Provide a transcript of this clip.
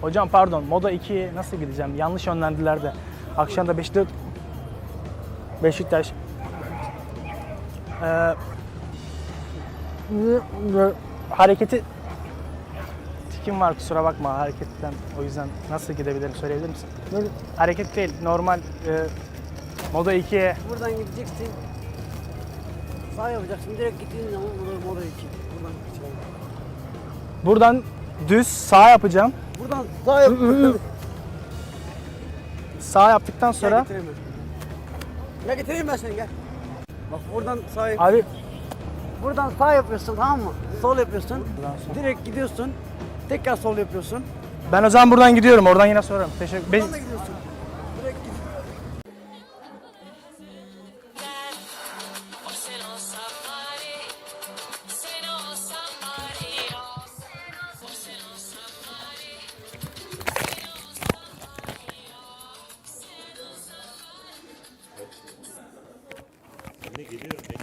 Hocam pardon Moda 2'ye nasıl gideceğim? Yanlış yönlendiler de. Akşam da Beşiktaş... Beşiktaş... Ee, hareketi... Tikim var kusura bakma hareketten. O yüzden nasıl gidebilirim söyleyebilir misin? Hareket değil normal e, Moda 2'ye Buradan gideceksin. Sağ yapacaksın. Direkt gittiğin zaman moda 2. Buradan gideceksin. buradan düz sağ yapacağım. Buradan sağ yap. Sağ yaptıktan Gel sonra getireyim ben. Gel getireyim ben seni gel. Bak buradan sağ yap. abi Buradan sağ yapıyorsun tamam mı? Sol yapıyorsun. Direkt gidiyorsun. Tekrar sol yapıyorsun. ben o zaman buradan gidiyorum. Oradan yine sorarım. Teşekkür. Buradan da gidiyorsun. Direkt gidiyorsun. Geliyorum